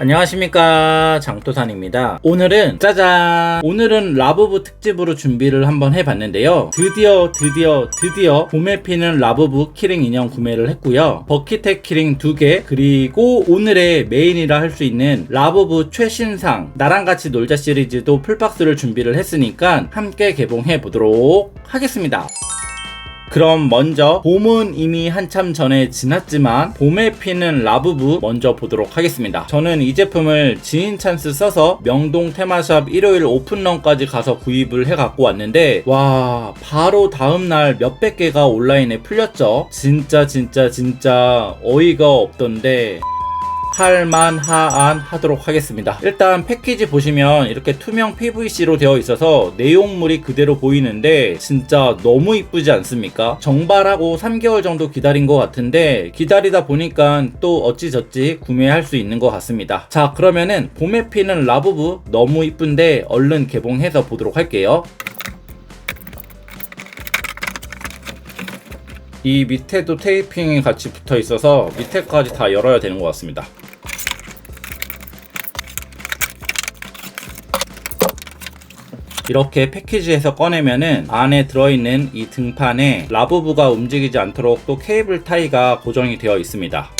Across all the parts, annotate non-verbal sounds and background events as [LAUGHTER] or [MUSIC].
안녕하십니까. 장도산입니다. 오늘은 짜잔! 오늘은 라부부 특집으로 준비를 한번 해봤는데요. 드디어 드디어 드디어 봄에 피는 라부부 키링 인형 구매를 했고요. 버킷텍 키링 2개 그리고 오늘의 메인이라 할 수 있는 라부부 최신상 나랑 같이 놀자 시리즈도 풀박스를 준비를 했으니까 함께 개봉해 보도록 하겠습니다 그럼 먼저 봄은 이미 한참 전에 지났지만 봄에 피는 라부부 먼저 보도록 하겠습니다. 저는 이 제품을 지인 찬스 써서 명동 테마샵 일요일 오픈런까지 가서 구입을 해 갖고 왔는데 와 바로 다음날 몇백 개가 온라인에 풀렸죠. 진짜 진짜 진짜 어이가 없던데 할만하안 하도록 하겠습니다. 일단 패키지 보시면 이렇게 투명 PVC로 되어 있어서 내용물이 그대로 보이는데 진짜 너무 이쁘지 않습니까? 정발하고 3개월 정도 기다린 것 같은데 기다리다 보니까 또 어찌저찌 구매할 수 있는 것 같습니다. 자 그러면은 봄에 피는 라부부 너무 이쁜데 얼른 개봉해서 보도록 할게요. 이 밑에도 테이핑이 같이 붙어 있어서 밑에까지 다 열어야 되는 것 같습니다. 이렇게 패키지에서 꺼내면은 안에 들어있는 이 등판에 라부부가 움직이지 않도록 또 케이블 타이가 고정이 되어 있습니다.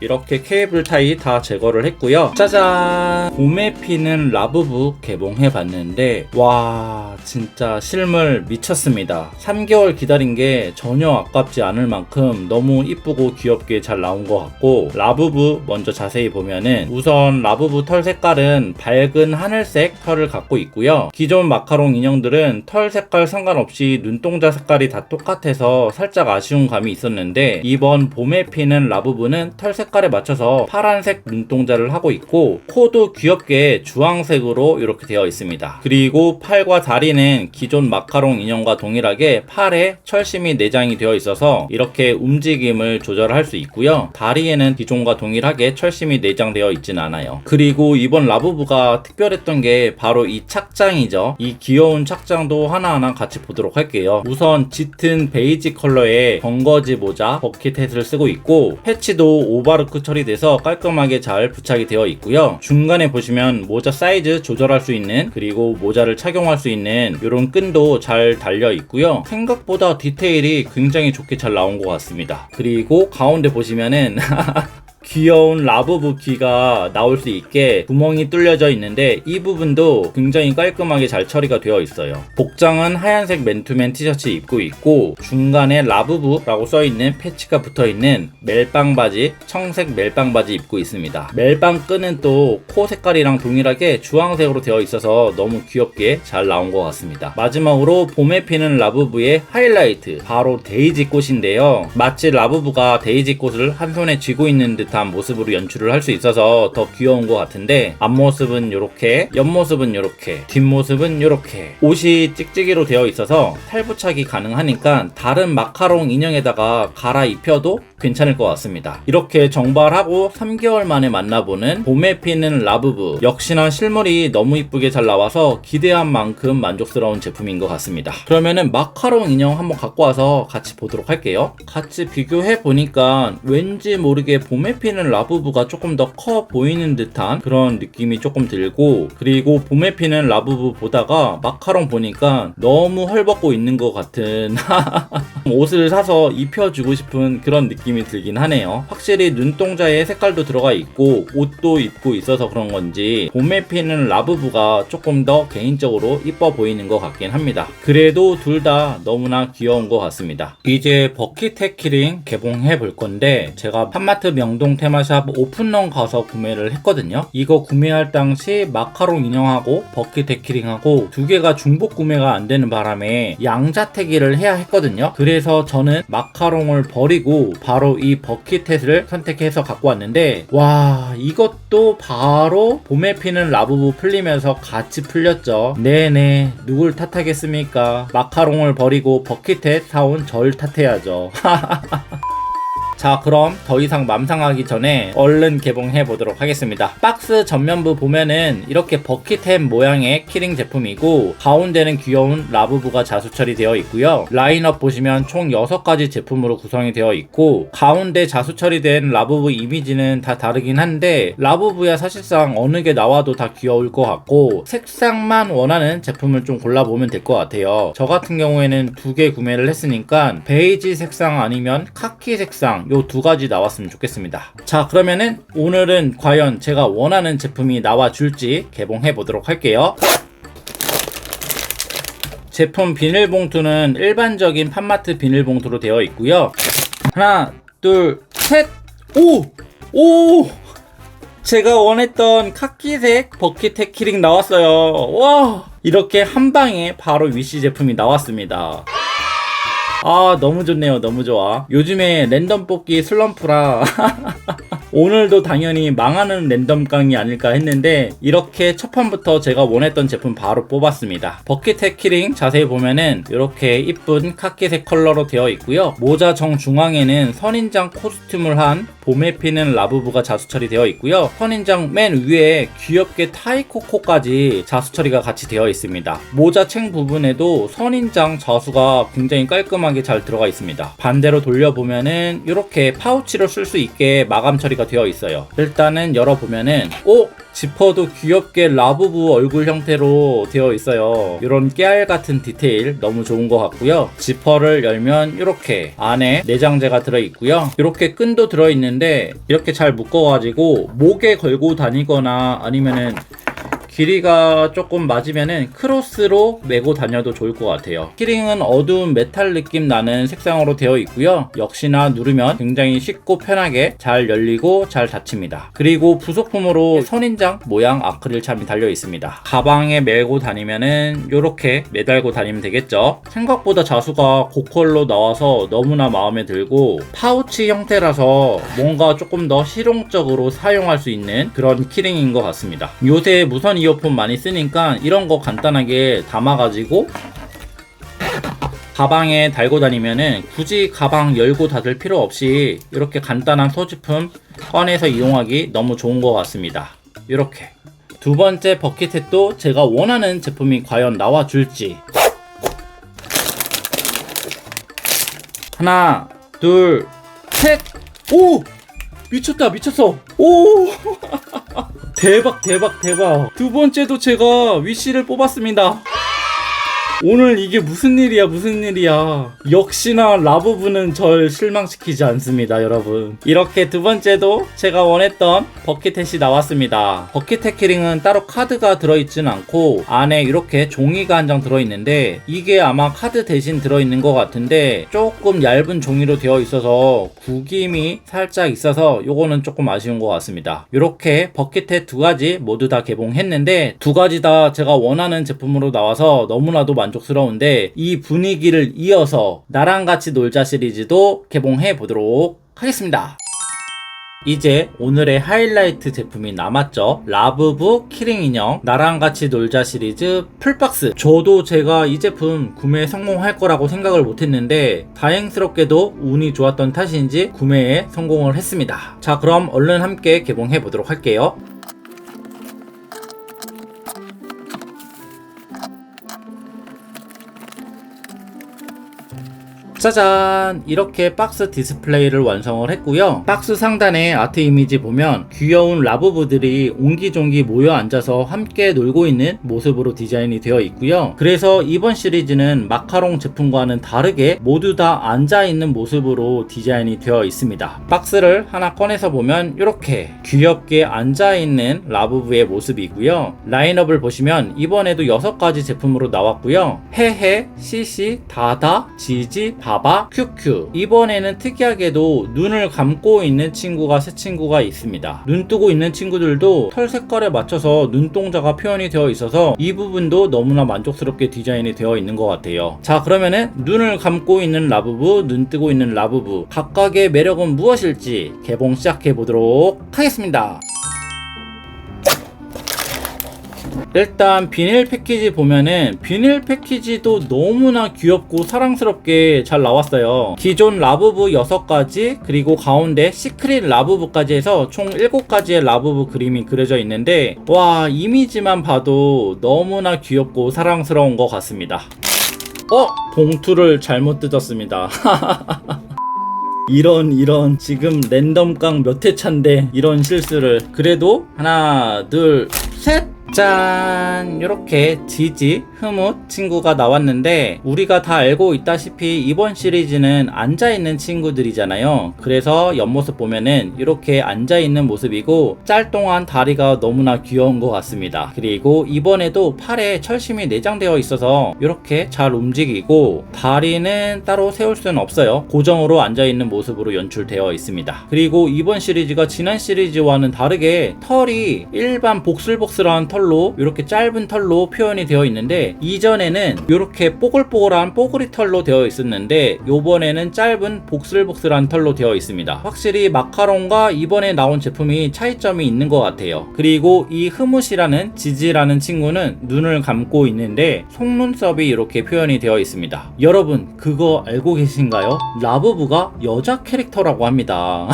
이렇게 케이블 타이 다 제거를 했고요. 짜잔! 봄에 피는 라부부 개봉해 봤는데 와 진짜 실물 미쳤습니다. 3개월 기다린 게 전혀 아깝지 않을 만큼 너무 이쁘고 귀엽게 잘 나온 것 같고 라부부 먼저 자세히 보면은 우선 라부부 털 색깔은 밝은 하늘색 털을 갖고 있고요. 기존 마카롱 인형들은 털 색깔 상관없이 눈동자 색깔이 다 똑같아서 살짝 아쉬운 감이 있었는데 이번 봄에 피는 라부부는 털 색깔 에 맞춰서 파란색 눈동자를 하고 있고 코도 귀엽게 주황색으로 이렇게 되어 있습니다. 그리고 팔과 다리는 기존 마카롱 인형과 동일하게 팔에 철심이 내장이 되어 있어서 이렇게 움직임을 조절할 수 있고요. 다리에는 기존과 동일하게 철심이 내장되어 있진 않아요. 그리고 이번 라부부가 특별했던 게 바로 이 착장이죠. 이 귀여운 착장도 하나하나 같이 보도록 할게요. 우선 짙은 베이지 컬러의 번거지 모자 버킷햇을 쓰고 있고 패치도 오바 르크 처리돼서 깔끔하게 잘 부착이 되어 있고요. 중간에 보시면 모자 사이즈 조절할 수 있는 그리고 모자를 착용할 수 있는 이런 끈도 잘 달려 있고요. 생각보다 디테일이 굉장히 좋게 잘 나온 것 같습니다. 그리고 가운데 보시면은 [LAUGHS] 귀여운 라부부 귀가 나올 수 있게 구멍이 뚫려져 있는데 이 부분도 굉장히 깔끔하게 잘 처리가 되어 있어요. 복장은 하얀색 맨투맨 티셔츠 입고 있고 중간에 라부부라고 써있는 패치가 붙어있는 멜빵 바지, 청색 멜빵 바지 입고 있습니다. 멜빵 끈은 또 코 색깔이랑 동일하게 주황색으로 되어 있어서 너무 귀엽게 잘 나온 것 같습니다. 마지막으로 봄에 피는 라부부의 하이라이트 바로 데이지 꽃인데요. 마치 라부부가 데이지 꽃을 한 손에 쥐고 있는 듯한 모습으로 연출을 할 수 있어서 더 귀여운 것 같은데 앞모습은 이렇게 옆모습은 이렇게 뒷모습은 이렇게 옷이 찍찍이로 되어 있어서 탈부착이 가능하니까 다른 마카롱 인형에다가 갈아입혀도 괜찮을 것 같습니다. 이렇게 정발하고 3개월 만에 만나보는 봄에 피는 라부부 역시나 실물이 너무 이쁘게 잘 나와서 기대한 만큼 만족스러운 제품인 것 같습니다. 그러면은 마카롱 인형 한번 갖고 와서 같이 보도록 할게요. 같이 비교해 보니까 왠지 모르게 봄에 피는 라부부가 조금 더 커 보이는 듯한 그런 느낌이 조금 들고 그리고 봄에 피는 라부부 보다가 마카롱 보니까 너무 헐벗고 있는 것 같은 [LAUGHS] 옷을 사서 입혀주고 싶은 그런 느낌 이 들긴 하네요. 확실히 눈동자에 색깔도 들어가 있고 옷도 입고 있어서 그런 건지 봄에 피는 라부부가 조금 더 개인적으로 이뻐 보이는 것 같긴 합니다. 그래도 둘 다 너무나 귀여운 것 같습니다. 이제 버킷 키링 개봉해 볼 건데 제가 판마트 명동 테마샵 오픈런 가서 구매를 했거든요. 이거 구매할 당시 마카롱 인형하고 버킷 키링하고 두 개가 중복 구매가 안 되는 바람에 양자택일을 해야 했거든요. 그래서 저는 마카롱을 버리고 바로 이 버킷햇을 선택해서 갖고 왔는데 와 이것도 바로 봄에 피는 라부부 풀리면서 같이 풀렸죠. 네네 누굴 탓하겠습니까? 마카롱을 버리고 버킷햇 사온 절 탓해야죠. [LAUGHS] 자 그럼 더 이상 맘상하기 전에 얼른 개봉해 보도록 하겠습니다. 박스 전면부 보면은 이렇게 버킷햄 모양의 키링 제품이고 가운데는 귀여운 라부부가 자수 처리되어 있고요. 라인업 보시면 총 6가지 제품으로 구성이 되어 있고 가운데 자수 처리된 라부부 이미지는 다 다르긴 한데 라부부야 사실상 어느 게 나와도 다 귀여울 것 같고 색상만 원하는 제품을 좀 골라보면 될 것 같아요. 저 같은 경우에는 두 개 구매를 했으니까 베이지 색상 아니면 카키 색상 요 두 가지 나왔으면 좋겠습니다 자 그러면은 오늘은 과연 제가 원하는 제품이 나와 줄지 개봉해 보도록 할게요 제품 비닐봉투는 일반적인 판마트 비닐봉투로 되어 있고요. 하나, 둘, 셋! 오! 오! 제가 원했던 카키색 버킷 키링 나왔어요. 와! 이렇게 한 방에 바로 위시 제품이 나왔습니다. 아, 너무 좋네요. 너무 좋아. 요즘에 랜덤 뽑기 슬럼프라. [LAUGHS] 오늘도 당연히 망하는 랜덤 강이 아닐까 했는데 이렇게 첫 판부터 제가 원했던 제품 바로 뽑았습니다. 버킷 키링 자세히 보면은 이렇게 이쁜 카키색 컬러로 되어 있고요. 모자 정중앙에는 선인장 코스튬을 한 봄에 피는 라부부가 자수 처리되어 있고요. 선인장 맨 위에 귀엽게 타이코코까지 자수 처리가 같이 되어 있습니다. 모자 챙 부분에도 선인장 자수가 굉장히 깔끔하게 잘 들어가 있습니다. 반대로 돌려보면은 이렇게 파우치로 쓸 수 있게 마감 처리가 되어 있어요. 일단은 열어보면은 오! 지퍼도 귀엽게 라부부 얼굴 형태로 되어 있어요. 이런 깨알 같은 디테일 너무 좋은 것 같고요. 지퍼를 열면 이렇게 안에 내장재가 들어 있고요. 이렇게 끈도 들어 있는데 이렇게 잘 묶어가지고 목에 걸고 다니거나 아니면은 길이가 조금 맞으면은 크로스로 메고 다녀도 좋을 것 같아요. 키링은 어두운 메탈 느낌 나는 색상으로 되어 있고요. 역시나 누르면 굉장히 쉽고 편하게 잘 열리고 잘 닫힙니다. 그리고 부속품으로 선인장 모양 아크릴 참이 달려 있습니다. 가방에 메고 다니면은 이렇게 매달고 다니면 되겠죠. 생각보다 자수가 고컬로 나와서 너무나 마음에 들고 파우치 형태라서 뭔가 조금 더 실용적으로 사용할 수 있는 그런 키링인 것 같습니다. 요새 무선 이 어폰 많이 쓰니까 이런 거 간단하게 담아가지고 가방에 달고 다니면은 굳이 가방 열고 닫을 필요 없이 이렇게 간단한 소지품 꺼내서 이용하기 너무 좋은 것 같습니다. 이렇게 두 번째 버킷햇도 제가 원하는 제품이 과연 나와줄지 하나 둘 셋 오! 미쳤다 미쳤어 오! [LAUGHS] 대박 대박 대박. 두 번째도 제가 위시를 뽑았습니다 오늘 이게 무슨 일이야 무슨 일이야. 역시나 라부부는 절 실망시키지 않습니다 여러분. 이렇게 두 번째도 제가 원했던 버킷햇이 나왔습니다. 버킷햇 키링은 따로 카드가 들어있진 않고 안에 이렇게 종이가 한 장 들어있는데 이게 아마 카드 대신 들어있는 것 같은데 조금 얇은 종이로 되어 있어서 구김이 살짝 있어서 요거는 조금 아쉬운 것 같습니다. 이렇게 버킷햇 두 가지 모두 다 개봉했는데 두 가지 다 제가 원하는 제품으로 나와서 너무나도 만족스러운데 이 분위기를 이어서 나랑 같이 놀자 시리즈도 개봉해 보도록 하겠습니다. 이제 오늘의 하이라이트 제품이 남았죠. 라부부 키링 인형 나랑 같이 놀자 시리즈 풀박스. 저도 제가 이 제품 구매 성공할 거라고 생각을 못했는데 다행스럽게도 운이 좋았던 탓인지 구매에 성공을 했습니다. 자 그럼 얼른 함께 개봉해 보도록 할게요. 짜잔 이렇게 박스 디스플레이를 완성을 했고요. 박스 상단에 아트 이미지 보면 귀여운 라부부들이 옹기종기 모여 앉아서 함께 놀고 있는 모습으로 디자인이 되어 있고요. 그래서 이번 시리즈는 마카롱 제품과는 다르게 모두 다 앉아 있는 모습으로 디자인이 되어 있습니다. 박스를 하나 꺼내서 보면 이렇게 귀엽게 앉아 있는 라부부의 모습이고요. 라인업을 보시면 이번에도 6가지 제품으로 나왔고요. 헤헤 시시 다다 지지 바 바, 큐큐. 이번에는 특이하게도 눈을 감고 있는 친구가 세 친구가 있습니다. 눈 뜨고 있는 친구들도 털 색깔에 맞춰서 눈동자가 표현이 되어 있어서 이 부분도 너무나 만족스럽게 디자인이 되어 있는 것 같아요. 자, 그러면은 눈을 감고 있는 라부부, 눈 뜨고 있는 라부부. 각각의 매력은 무엇일지 개봉 시작해 보도록 하겠습니다. 일단 비닐 패키지 보면은 비닐 패키지도 너무나 귀엽고 사랑스럽게 잘 나왔어요. 기존 라부부 6가지 그리고 가운데 시크릿 라부부까지 해서 총 7가지의 라부부 그림이 그려져 있는데 와 이미지만 봐도 너무나 귀엽고 사랑스러운 것 같습니다. 어? 봉투를 잘못 뜯었습니다. [LAUGHS] 이런 이런 지금 랜덤 깡 몇 회차인데 이런 실수를 그래도 하나 둘 셋 짠! 이렇게 지지, 흐뭇 친구가 나왔는데 우리가 다 알고 있다시피 이번 시리즈는 앉아있는 친구들이잖아요. 그래서 옆모습 보면은 이렇게 앉아있는 모습이고 짤동한 다리가 너무나 귀여운 것 같습니다. 그리고 이번에도 팔에 철심이 내장되어 있어서 이렇게 잘 움직이고 다리는 따로 세울 수는 없어요. 고정으로 앉아있는 모습으로 연출되어 있습니다. 그리고 이번 시리즈가 지난 시리즈와는 다르게 털이 일반 복슬복슬한 털로 이렇게 짧은 털로 표현이 되어 이전에는 이렇게 뽀글뽀글한 뽀글이 털로 되어 있었는데 요번에는 짧은 복슬복슬한 털로 되어 있습니다. 확실히 마카롱과 이번에 나온 제품이 차이점이 있는 것 같아요. 그리고 이 흐뭇이라는 지지라는 친구는 눈을 감고 있는데 속눈썹이 이렇게 표현이 되어 있습니다. 여러분 그거 알고 계신가요? 라부부가 여자 캐릭터라고 합니다.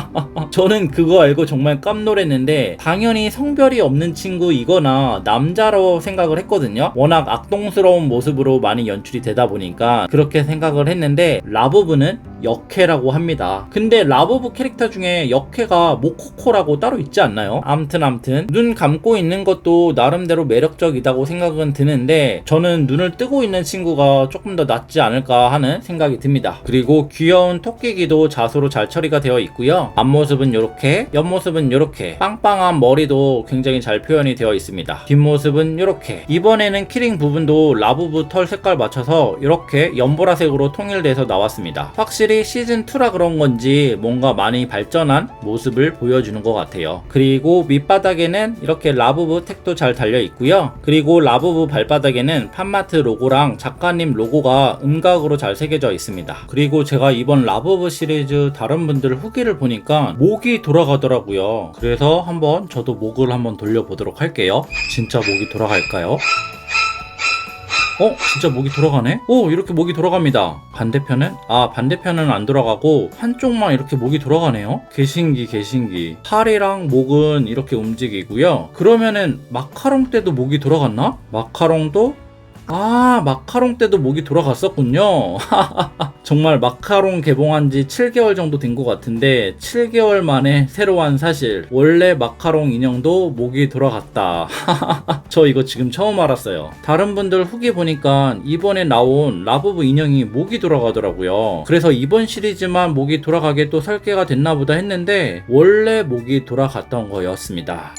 [LAUGHS] 저는 그거 알고 정말 깜놀했는데 당연히 성별이 없는 친구이거나 남자로 생각을 했거든요. 워낙 악동스러운 모습으로 많이 연출이 되다 보니까 그렇게 생각을 했는데 라부부는 역해라고 합니다. 근데 라부부 캐릭터 중에 역해가 모코코라고 따로 있지 않나요? 암튼 암튼 눈 감고 있는 것도 나름대로 매력적이다고 생각은 드는데 저는 눈을 뜨고 있는 친구가 조금 더 낫지 않을까 하는 생각이 듭니다. 그리고 귀여운 토끼기도 자수로 잘 처리가 되어 있고요. 앞모습은 이렇게, 옆모습은 이렇게, 빵빵한 머리도 굉장히 잘 표현이 되어 있습니다. 뒷모습은 이렇게. 이번에는 키링 부분도 라부부 털 색깔 맞춰서 이렇게 연보라색으로 통일돼서 나왔습니다. 확실히 시즌2라 그런 건지 뭔가 많이 발전한 모습을 보여주는 것 같아요. 그리고 밑바닥에는 이렇게 라부부 택도 잘 달려 있고요. 그리고 라부부 발바닥에는 판마트 로고랑 작가님 로고가 음각으로 잘 새겨져 있습니다. 그리고 제가 이번 라부부 시리즈 다른 분들 후기를 보니까 목이 돌아가더라고요. 그래서 한번 저도 목을 한번 돌려보도록 할게요. 진짜 목이 돌아갈까요? 어? 진짜 목이 돌아가네? 오 이렇게 목이 돌아갑니다 반대편은? 아 반대편은 안 돌아가고 한쪽만 이렇게 목이 돌아가네요 개신기 개신기 팔이랑 목은 이렇게 움직이고요 그러면은 마카롱 때도 목이 돌아갔나? 마카롱도 아, 마카롱 때도 목이 돌아갔었군요. [LAUGHS] 정말 마카롱 개봉한 지 7개월 정도 된 것 같은데, 7개월 만에 새로운 사실. 원래 마카롱 인형도 목이 돌아갔다. [LAUGHS] 저 이거 지금 처음 알았어요. 다른 분들 후기 보니까 이번에 나온 라부부 인형이 목이 돌아가더라고요. 그래서 이번 시리즈만 목이 돌아가게 또 설계가 됐나 보다 했는데, 원래 목이 돌아갔던 거였습니다.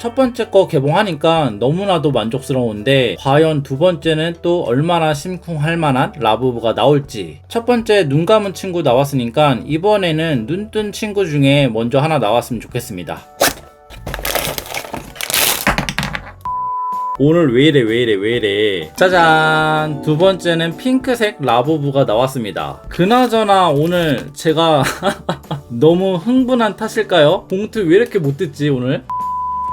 첫 번째 거 개봉하니까 너무나도 만족스러운데 과연 두 번째는 또 얼마나 심쿵할 만한 라부부가 나올지. 첫 번째 눈 감은 친구 나왔으니까 이번에는 눈 뜬 친구 중에 먼저 하나 나왔으면 좋겠습니다. 오늘 왜 이래 왜 이래 왜 이래. 짜잔. 두 번째는 핑크색 라부부가 나왔습니다. 그나저나 오늘 제가 [LAUGHS] 너무 흥분한 탓일까요? 봉투 왜 이렇게 못 뜯지 오늘?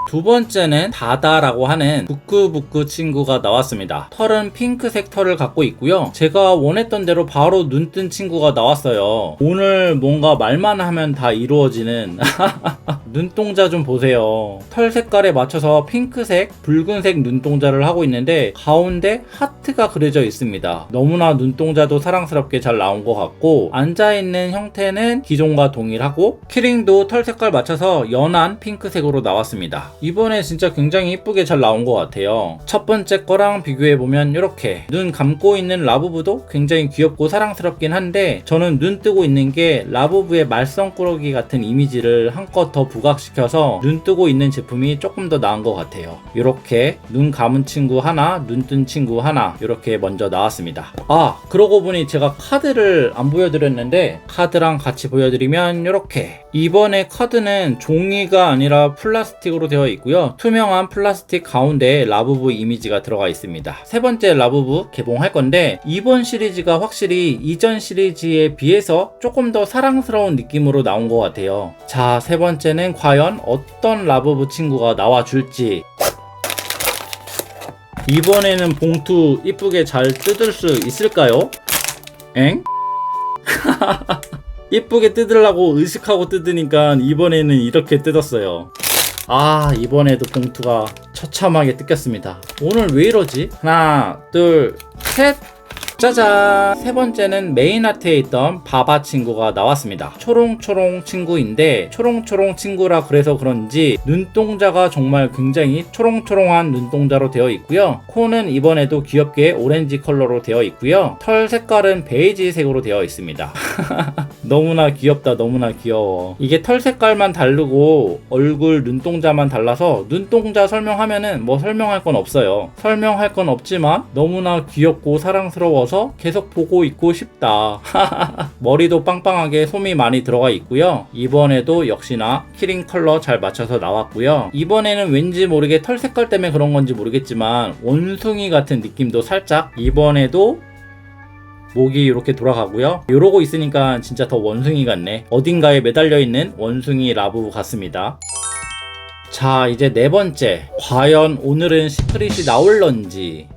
두 번째는 다다라고 하는 부끄부끄 친구가 나왔습니다. 털은 핑크색 털을 갖고 있고요. 제가 원했던 대로 바로 눈 뜬 친구가 나왔어요. 오늘 뭔가 말만 하면 다 이루어지는 [LAUGHS] 눈동자 좀 보세요. 털 색깔에 맞춰서 핑크색, 붉은색 눈동자를 하고 있는데 가운데 하트가 그려져 있습니다. 너무나 눈동자도 사랑스럽게 잘 나온 것 같고 앉아있는 형태는 기존과 동일하고 키링도 털 색깔 맞춰서 연한 핑크색으로 나왔습니다. 이번에 진짜 굉장히 이쁘게 잘 나온 것 같아요. 첫 번째 거랑 비교해보면 이렇게 눈 감고 있는 라부부도 굉장히 귀엽고 사랑스럽긴 한데 저는 눈 뜨고 있는 게 라부부의 말썽꾸러기 같은 이미지를 한껏 더 부각시켜서 눈 뜨고 있는 제품이 조금 더 나은 것 같아요. 이렇게 눈 감은 친구 하나, 눈 뜬 친구 하나 이렇게 먼저 나왔습니다. 아 그러고 보니 제가 카드를 안 보여드렸는데 카드랑 같이 보여드리면 이렇게 이번에 카드는 종이가 아니라 플라스틱으로 되어 있고요. 투명한 플라스틱 가운데에 라부부 이미지가 들어가 있습니다. 세 번째 라부부 개봉할 건데 이번 시리즈가 확실히 이전 시리즈에 비해서 조금 더 사랑스러운 느낌으로 나온 것 같아요. 자, 세 번째는 과연 어떤 라부부 친구가 나와줄지 이번에는 봉투 이쁘게 잘 뜯을 수 있을까요? 엥? [LAUGHS] 이쁘게 뜯으려고 의식하고 뜯으니까 이번에는 이렇게 뜯었어요. 아, 이번에도 봉투가 처참하게 뜯겼습니다. 오늘 왜 이러지? 하나, 둘, 셋! 짜잔! 세 번째는 메인 아트에 있던 바바 친구가 나왔습니다. 초롱초롱 친구인데, 초롱초롱 친구라 그래서 그런지 눈동자가 정말 굉장히 초롱초롱한 눈동자로 되어 있고요. 코는 이번에도 귀엽게 오렌지 컬러로 되어 있고요. 털 색깔은 베이지색으로 되어 있습니다. [LAUGHS] 너무나 귀엽다, 너무나 귀여워. 이게 털 색깔만 다르고 얼굴 눈동자만 달라서 눈동자 설명하면은 뭐 설명할 건 없어요. 설명할 건 없지만 너무나 귀엽고 사랑스러워서 계속 보고 있고 싶다. [LAUGHS] 머리도 빵빵하게 솜이 많이 들어가 있고요. 이번에도 역시나 키링 컬러 잘 맞춰서 나왔고요. 이번에는 왠지 모르게 털 색깔 때문에 그런 건지 모르겠지만 원숭이 같은 느낌도 살짝 이번에도 목이 이렇게 돌아가고요. 이러고 있으니까 진짜 더 원숭이 같네. 어딘가에 매달려 있는 원숭이 라부 같습니다. 자, 이제 네 번째. 과연 오늘은 시크릿이 나올런지.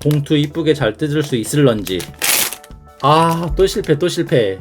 봉투 이쁘게 잘 뜯을 수 있을런지. 아, 또 실패, 또 실패.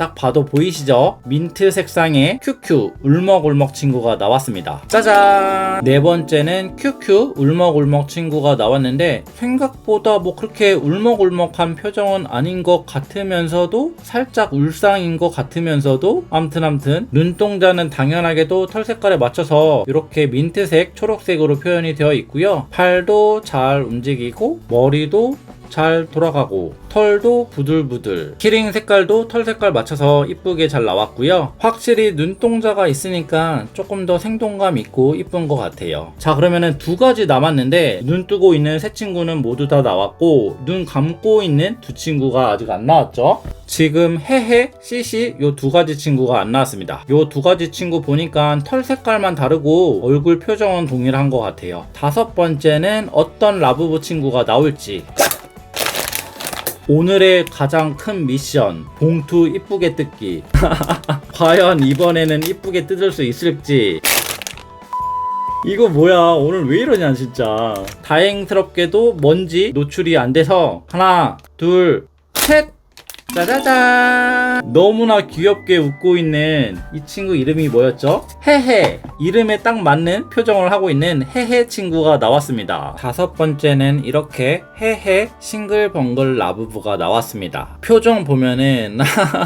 딱 봐도 보이시죠? 민트 색상의 큐큐 울먹울먹 친구가 나왔습니다. 짜잔! 네 번째는 큐큐 울먹울먹 친구가 나왔는데 생각보다 뭐 그렇게 울먹울먹한 표정은 아닌 것 같으면서도 살짝 울상인 것 같으면서도 암튼 암튼 눈동자는 당연하게도 털 색깔에 맞춰서 이렇게 민트색, 초록색으로 표현이 되어 있고요. 팔도 잘 움직이고 머리도 잘 돌아가고 털도 부들부들 키링 색깔도 털 색깔 맞춰서 이쁘게 잘 나왔고요 확실히 눈동자가 있으니까 조금 더 생동감 있고 이쁜 것 같아요 자 그러면은 두 가지 남았는데 눈 뜨고 있는 세 친구는 모두 다 나왔고 눈 감고 있는 두 친구가 아직 안 나왔죠 지금 해해, 씨씨 요 두 가지 친구가 안 나왔습니다. 요 두 가지 친구 보니까 털 색깔만 다르고 얼굴 표정은 동일한 것 같아요. 다섯 번째는 어떤 라부부 친구가 나올지 오늘의 가장 큰 미션 봉투 이쁘게 뜯기. [LAUGHS] 과연 이번에는 이쁘게 뜯을 수 있을지. 이거 뭐야? 오늘 왜 이러냐 진짜. 다행스럽게도 먼지 노출이 안 돼서 하나 둘셋 짜자잔. 너무나 귀엽게 웃고 있는 이 친구 이름이 뭐였죠? 헤헤. 이름에 딱 맞는 표정을 하고 있는 헤헤 친구가 나왔습니다. 다섯 번째는 이렇게 헤헤 싱글벙글 라부부가 나왔습니다. 표정 보면은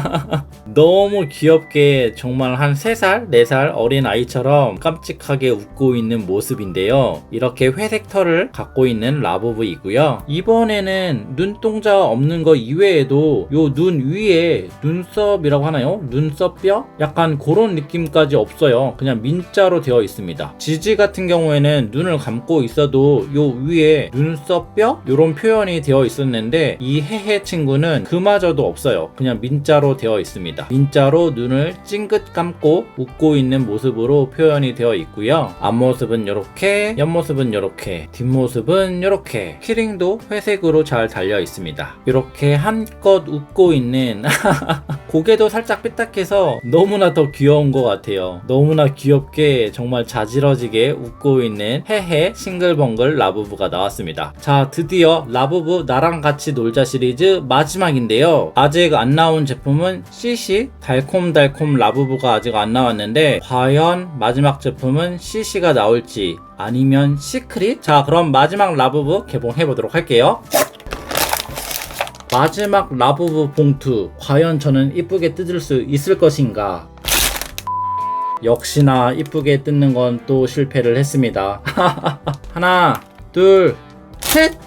[LAUGHS] 너무 귀엽게 정말 한 3살, 4살 어린 아이처럼 깜찍하게 웃고 있는 모습인데요. 이렇게 회색 털을 갖고 있는 라부부이고요. 이번에는 눈동자 없는 거 이외에도 요눈 위에 눈썹이라고 하나요? 눈썹뼈? 약간 그런 느낌까지 없어요. 그냥 민자로 되어 있습니다. 지지 같은 경우에는 눈을 감고 있어도 요 위에 눈썹뼈? 이런 표현이 되어 있었는데 이 해해 친구는 그마저도 없어요. 그냥 민자로 되어 있습니다. 민자로 눈을 찡긋 감고 웃고 있는 모습으로 표현이 되어 있고요. 앞모습은 이렇게, 옆모습은 이렇게, 뒷모습은 이렇게, 키링도 회색으로 잘 달려 있습니다. 이렇게 한껏 웃고 있는 [LAUGHS] 고개도 살짝 삐딱해서 너무나 더 귀여운 것 같아요. 너무나 귀엽게 정말 자지러지게 웃고 있는 해해 싱글벙글 라부부가 나왔습니다. 자, 드디어 라부부 나랑 같이 놀자 시리즈 마지막인데요. 아직 안 나온 제품은 CC 달콤달콤 라부부가 아직 안 나왔는데 과연 마지막 제품은 CC가 나올지 아니면 시크릿? 자, 그럼 마지막 라부부 개봉해 보도록 할게요. 마지막 라부부 봉투 과연 저는 이쁘게 뜯을 수 있을 것인가? 역시나 이쁘게 뜯는 건 또 실패를 했습니다. [LAUGHS] 하나 둘셋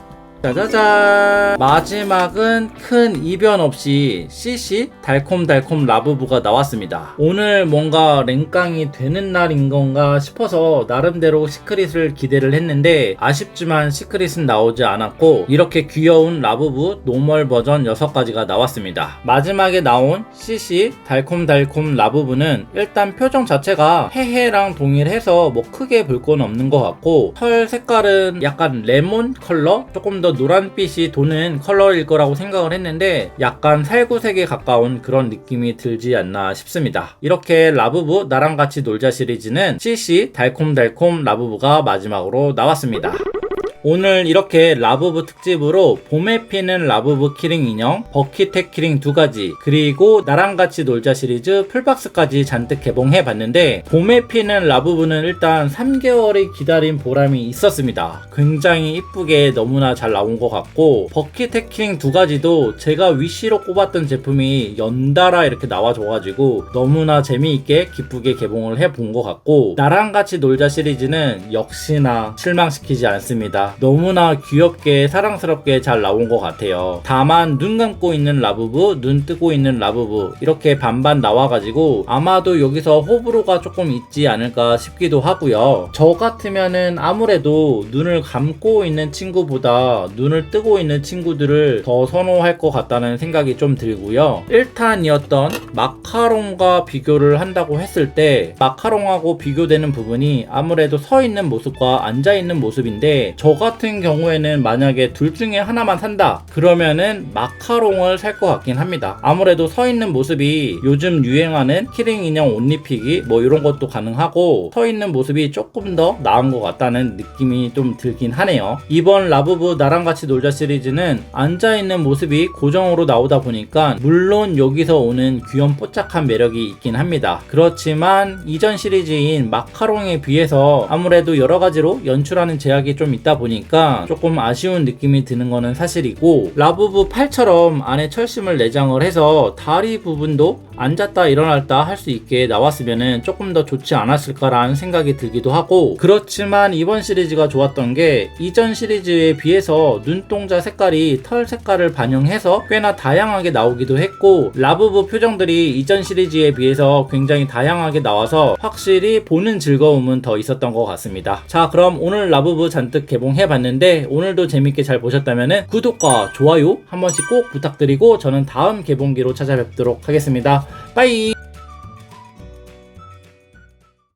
짜자잔. 마지막은 큰 이변 없이 CC 달콤달콤 라부부가 나왔습니다. 오늘 뭔가 랭깡이 되는 날인 건가 싶어서 나름대로 시크릿을 기대를 했는데 아쉽지만 시크릿은 나오지 않았고 이렇게 귀여운 라부부 노멀 버전 6가지가 나왔습니다. 마지막에 나온 CC 달콤달콤 라부부는 일단 표정 자체가 해해랑 동일해서 뭐 크게 볼 건 없는 것 같고 털 색깔은 약간 레몬 컬러? 조금 더더 노란빛이 도는 컬러일 거라고 생각을 했는데 약간 살구색에 가까운 그런 느낌이 들지 않나 싶습니다. 이렇게 라부부 나랑 같이 놀자 시리즈는 CC 달콤달콤 라부부가 마지막으로 나왔습니다. 오늘 이렇게 라부부 특집으로 봄에 피는 라부부 키링 인형, 버킷텍 키링 두 가지, 그리고 나랑 같이 놀자 시리즈 풀박스까지 잔뜩 개봉해 봤는데, 봄에 피는 라부부는 일단 3개월의 기다린 보람이 있었습니다. 굉장히 이쁘게 너무나 잘 나온 것 같고, 버킷텍 키링 두 가지도 제가 위시로 꼽았던 제품이 연달아 이렇게 나와줘가지고, 너무나 재미있게 기쁘게 개봉을 해본 것 같고, 나랑 같이 놀자 시리즈는 역시나 실망시키지 않습니다. 너무나 귀엽게 사랑스럽게 잘 나온 것 같아요. 다만 눈 감고 있는 라부부, 눈 뜨고 있는 라부부 이렇게 반반 나와가지고 아마도 여기서 호불호가 조금 있지 않을까 싶기도 하고요. 저 같으면은 아무래도 눈을 감고 있는 친구보다 눈을 뜨고 있는 친구들을 더 선호할 것 같다는 생각이 좀 들고요. 1탄이었던 마카롱과 비교를 한다고 했을 때 마카롱하고 비교되는 부분이 아무래도 서 있는 모습과 앉아 있는 모습인데 저 같은 경우에는 만약에 둘 중에 하나만 산다 그러면은 마카롱을 살 것 같긴 합니다. 아무래도 서 있는 모습이 요즘 유행하는 키링 인형 옷 입히기 뭐 이런 것도 가능하고 서 있는 모습이 조금 더 나은 것 같다는 느낌이 좀 들긴 하네요. 이번 라부부 나랑 같이 놀자 시리즈는 앉아 있는 모습이 고정으로 나오다 보니까 물론 여기서 오는 귀염뽀짝한 매력이 있긴 합니다. 그렇지만 이전 시리즈인 마카롱에 비해서 아무래도 여러 가지로 연출하는 제약이 좀 있다 보니 까 조금 아쉬운 느낌이 드는 거는 사실이고 라부부 8처럼 안에 철심을 내장을 해서 다리 부분도 앉았다 일어났다 할 수 있게 나왔으면 조금 더 좋지 않았을까라는 생각이 들기도 하고 그렇지만 이번 시리즈가 좋았던 게 이전 시리즈에 비해서 눈동자 색깔이 털 색깔을 반영해서 꽤나 다양하게 나오기도 했고 라부부 표정들이 이전 시리즈에 비해서 굉장히 다양하게 나와서 확실히 보는 즐거움은 더 있었던 것 같습니다. 자 그럼 오늘 라부부 잔뜩 개봉해 봤는데 오늘도 재밌게 잘 보셨다면 구독과 좋아요 한 번씩 꼭 부탁드리고 저는 다음 개봉기로 찾아뵙도록 하겠습니다. 빠이